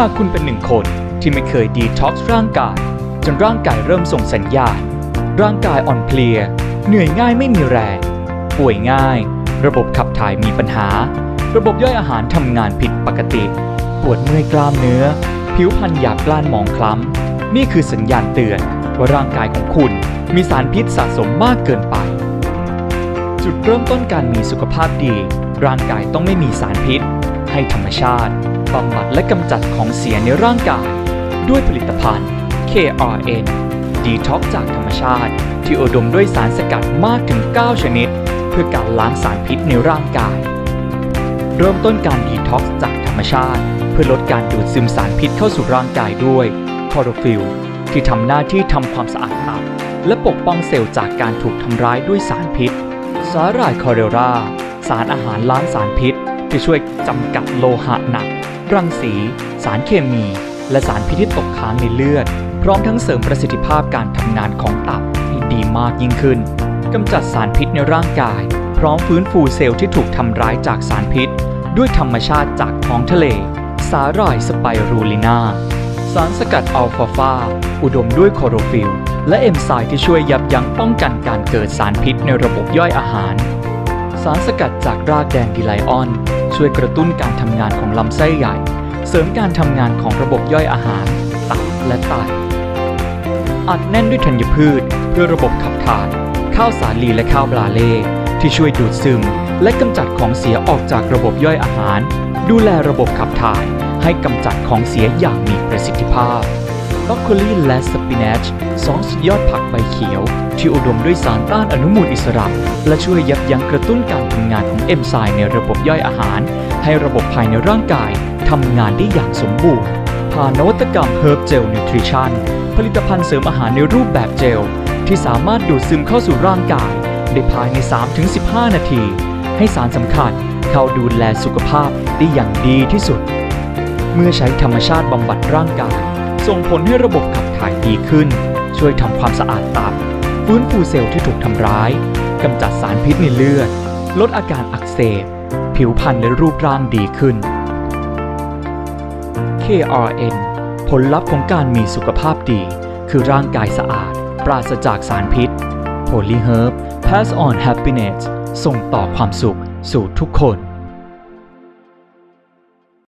หาคุณเป็นหนึ่งคนที่ไม่เคยดีท็อกซ์ร่างกาย จนร่างกายเริ่มส่งสัญญาณ ร่างกายอ่อนเพลีย เหนื่อยง่ายไม่มีแรง ป่วยง่าย ระบบขับถ่ายมีปัญหา ระบบย่อยอาหารทำงานผิดปกติ ปวดเมื่อยกล้ามเนื้อ ผิวพรรณหยาบกล้านมองคล้ำ นี่คือสัญญาณเตือนว่าร่างกายของคุณมีสารพิษสะสมมากเกินไป จุดเริ่มต้นการมีสุขภาพดี ร่างกายต้องไม่มีสารพิษ ให้ธรรมชาติบำบัดและกำจัดของเสียในร่างกาย ด้วยผลิตภัณฑ์ KRN Detox จากธรรมชาติ ที่อุดมด้วยสารสกัดมากถึง 9 ชนิด เพื่อการล้างสารพิษในร่างกาย เริ่มต้นการดีท็อกซ์จากธรรมชาติ เพื่อลดการดูดซึมสารพิษเข้าสู่ร่างกายด้วยคลอโรฟิลที่ทำหน้าที่ทำความสะอาดตับและปกป้องเซลล์จากการถูกทำร้ายด้วยสารพิษ สาหร่ายคอเรรา สารอาหารล้างสารพิษ ที่ช่วยจำกัดโลหะหนัก รังสี สารเคมี และสารพิษที่ตกค้างในเลือด พร้อมทั้งเสริมประสิทธิภาพการทำงานของตับให้ดีมากยิ่งขึ้นกำจัดสารพิษในร่างกาย พร้อมฟื้นฟูเซลล์ที่ถูกทำร้ายจากสารพิษ ด้วยธรรมชาติจากท้องทะเล สาหร่ายสไปรูลินาสารสกัดอัลฟาฟาอุดมด้วยคอโรฟิลและเอนไซม์ที่ช่วยยับยั้งป้องกันการเกิดสารพิษในระบบย่อยอาหาร สารสกัดจากรากแดนดิไลออน ช่วยกระตุ้นการทำงานของลำไส้ใหญ่ เสริมการทำงานของระบบย่อยอาหาร ตับและไตอัดแน่นด้วยธัญพืช เพื่อระบบขับถ่าย ข้าวสาลีและข้าวปลาเล่ที่ช่วยดูดซึม และกำจัดของเสียออกจากระบบย่อยอาหาร ดูแลระบบขับถ่าย ให้กำจัดของเสียอย่างมีประสิทธิภาพ บรอกโคลีและสปินัชสองสุดยอดผักใบเขียว ที่อุดมด้วยสารต้านอนุมูลอิสระ และช่วยยับยั้งกระตุ้นการทำงานของเอนไซม์ในระบบย่อยอาหาร ให้ระบบภายในร่างกายทำงานได้อย่างสมบูรณ์ผ่านนวัตกรรม Herb Gel Nutrition ผลิตภัณฑ์เสริมอาหารในรูปแบบเจล ที่สามารถดูดซึมเข้าสู่ร่างกาย ได้ภายใน 3-15 นาที ให้สารสำคัญเข้าดูแลสุขภาพได้อย่างดีที่สุด เมื่อใช้ธรรมชาติบำบัดร่างกาย ส่งผลให้ระบบขับถ่ายดีขึ้น ช่วยทำความสะอาดตับ ฟื้นฟูเซลล์ที่ถูกทำร้ายกำจัดสารพิษในเลือด ลดอาการอักเสบ ผิวพรรณและรูปร่างดีขึ้น KRN ผลลัพธ์ของการมีสุขภาพดี คือร่างกายสะอาด ปราศจากสารพิษ Polyherb Pass on Happiness ส่งต่อความสุขสู่ทุกคน